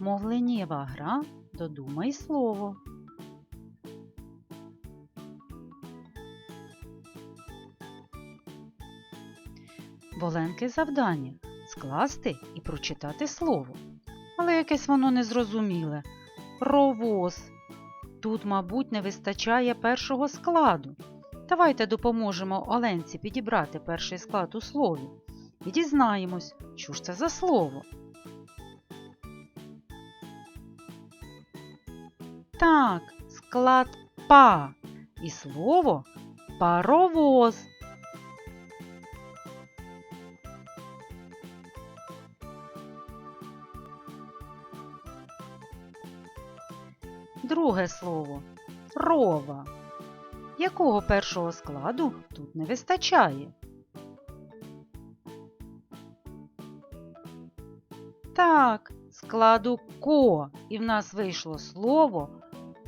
Мовленнєва гра Додумай слово. Воленки завдання скласти і прочитати слово. Але якесь воно незрозуміле. Ровоз. Тут, мабуть, не вистачає першого складу. Давайте допоможемо Оленці підібрати перший склад у слові і дізнаємось, що ж це за слово. Так, склад па і слово паровоз. Друге слово рова. Якого першого складу тут не вистачає? Так, складу ко, і в нас вийшло слово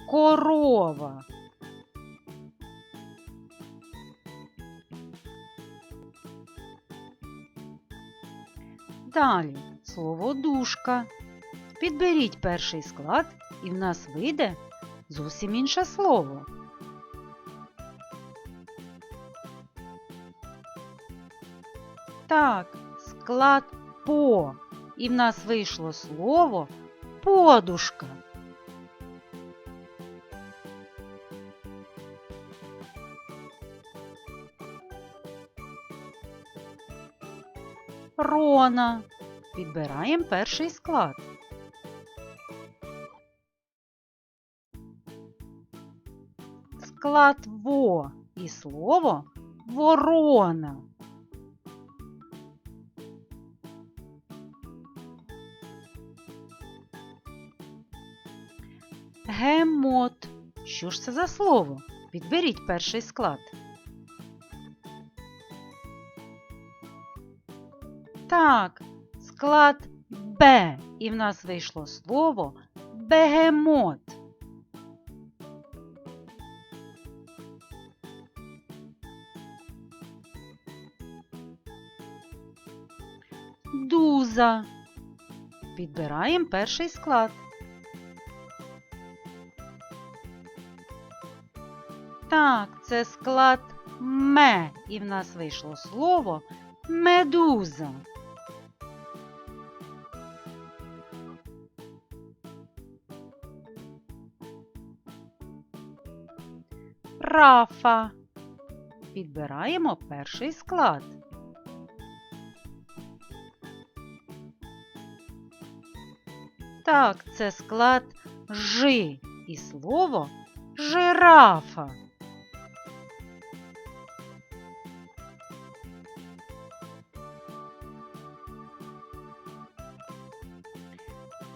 корова. Далі слово дужка. Підберіть перший склад, і в нас вийде зовсім інше слово. Так, склад по. І в нас вийшло слово подушка. Рона. Підбираємо перший склад. Склад во і слово ворона. Гемот. Що ж це за слово? Підберіть перший склад. Так, склад Б. І в нас вийшло слово бегемот. Дуза. Підбираємо перший склад. Так, це склад ме, і в нас вийшло слово медуза. Рафа. Підбираємо перший склад. Так, це склад жи і слово жирафа.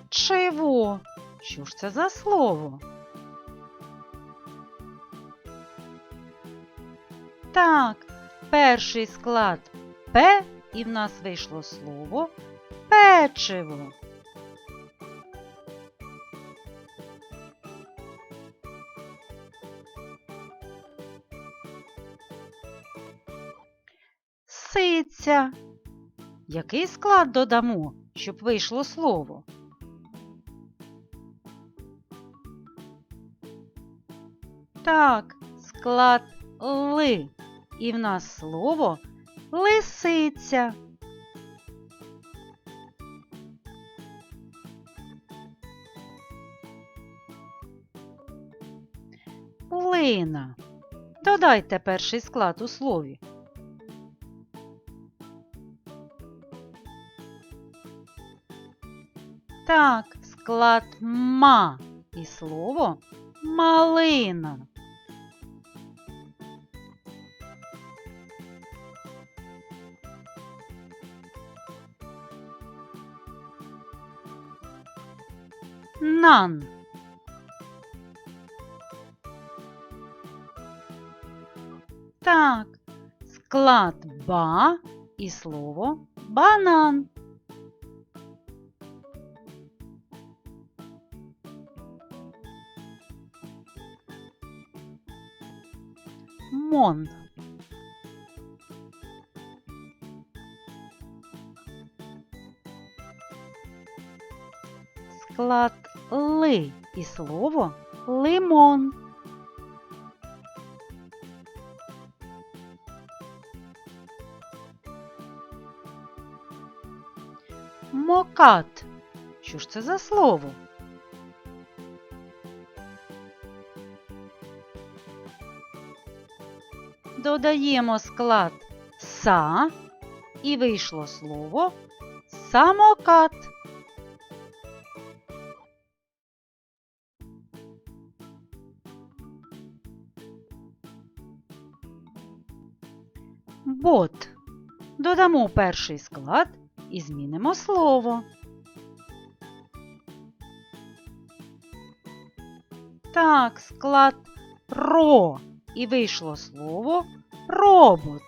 Чиво. Що ж це за слово? Так, перший склад П, і в нас вийшло слово печиво. Сиця. Який склад додамо, щоб вийшло слово? Так, склад ли. І в нас слово лисиця. Лина. Додайте перший склад у слові. Так, склад ма і слово малина. Нан. Так, склад ба і слово банан. Мон. Склад ли і слово лимон. Мокат. Що ж це за слово? Додаємо склад са і вийшло слово самокат. Бот. Додамо перший склад і змінимо слово. Так, склад ро. І вийшло слово робот.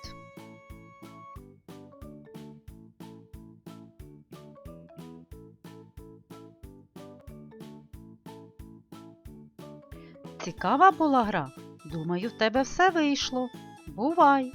Цікава була гра. Думаю, в тебе все вийшло. Бувай!